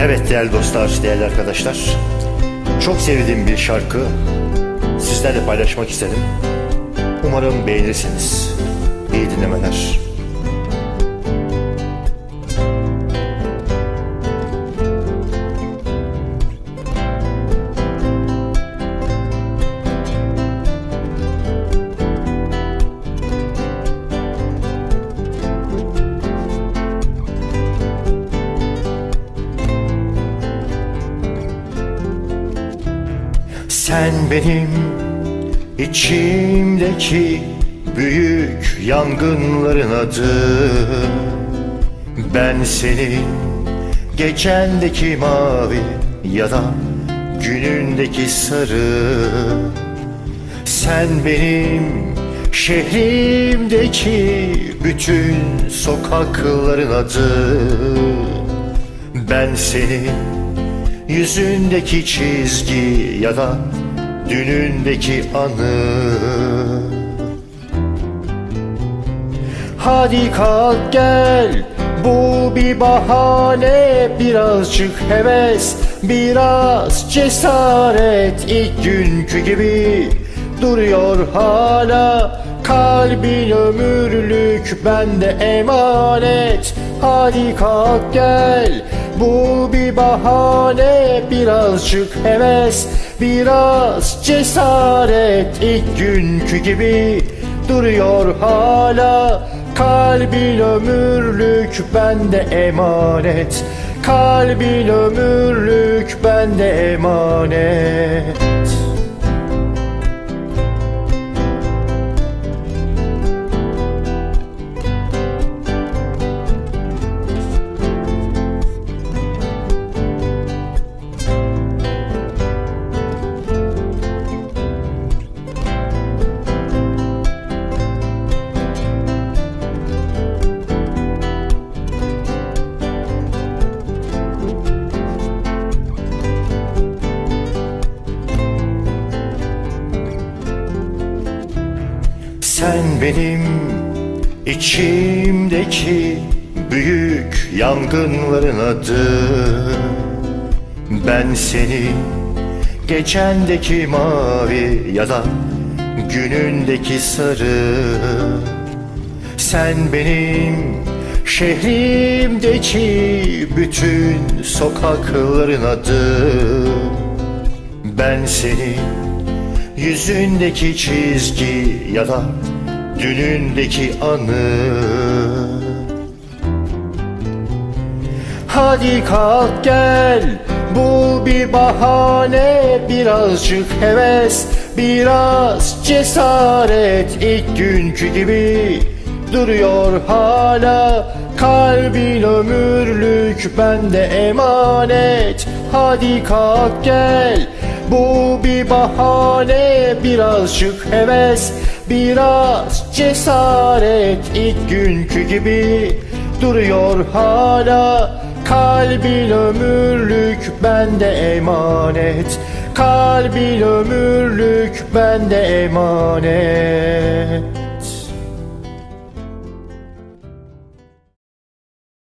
Evet değerli dostlar, değerli arkadaşlar. Çok sevdiğim bir şarkı sizlerle paylaşmak istedim. Umarım beğenirsiniz. İyi dinlemeler. Sen benim içimdeki büyük yangınların adı. Ben senin gecendeki mavi ya da günündeki sarı. Sen benim şehrimdeki bütün sokakların adı. Ben senin Yüzündeki çizgi ya da dünündeki anı. Hadi kalk gel bu bir bahane. Birazcık heves biraz cesaret. İlk günkü gibi duruyor hala. Kalbin ömürlük bende emanet. Hadi kalk gel bu bir bahane Birazcık heves biraz cesaret. İlk günkü gibi duruyor hala. Kalbin ömürlük bende emanet. Kalbin ömürlük bende emanet Sen benim içimdeki büyük yangınların adı. Ben seni gecendeki mavi ya da günündeki sarı. Sen benim şehrimdeki bütün sokakların adı. Ben senin Yüzündeki çizgi ya da dünündeki anı. Hadi kalk gel bu bir bahane. Birazcık heves biraz cesaret. İlk günkü gibi duruyor hala. Kalbin ömürlük bende emanet. Hadi kalk gel bu bir bahane Birazcık heves biraz cesaret. İlk günkü gibi duruyor hala. Kalbin ömürlük bende emanet. Kalbin ömürlük bende emanet